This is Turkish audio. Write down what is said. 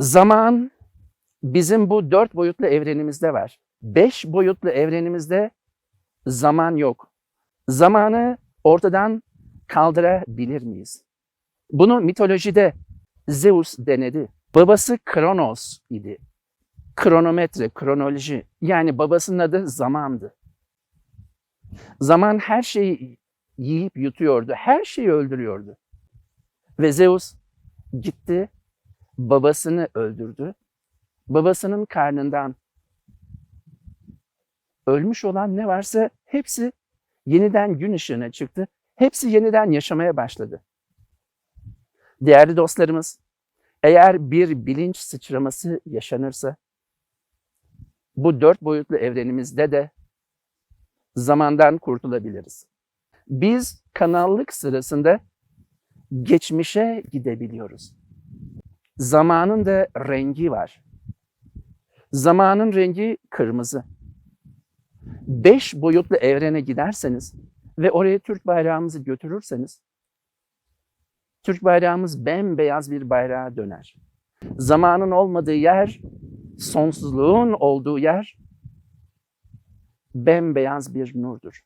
Zaman bizim bu dört boyutlu evrenimizde var. Beş boyutlu evrenimizde zaman yok. Zamanı ortadan kaldırabilir miyiz? Bunu mitolojide Zeus denedi. Babası Kronos idi. Kronometre, kronoloji. Yani babasının adı zamandı. Zaman her şeyi yiyip yutuyordu. Her şeyi öldürüyordu. Ve Zeus gitti, babasını öldürdü. Babasının karnından ölmüş olan ne varsa hepsi yeniden gün ışığına çıktı. Hepsi yeniden yaşamaya başladı. Değerli dostlarımız, eğer bir bilinç sıçraması yaşanırsa, bu dört boyutlu evrenimizde de zamandan kurtulabiliriz. Biz kanallık sırasında geçmişe gidebiliyoruz. Zamanın da rengi var. Zamanın rengi kırmızı. Beş boyutlu evrene giderseniz ve oraya Türk bayrağımızı götürürseniz, Türk bayrağımız bembeyaz bir bayrağa döner. Zamanın olmadığı yer, sonsuzluğun olduğu yer bembeyaz bir nurdur.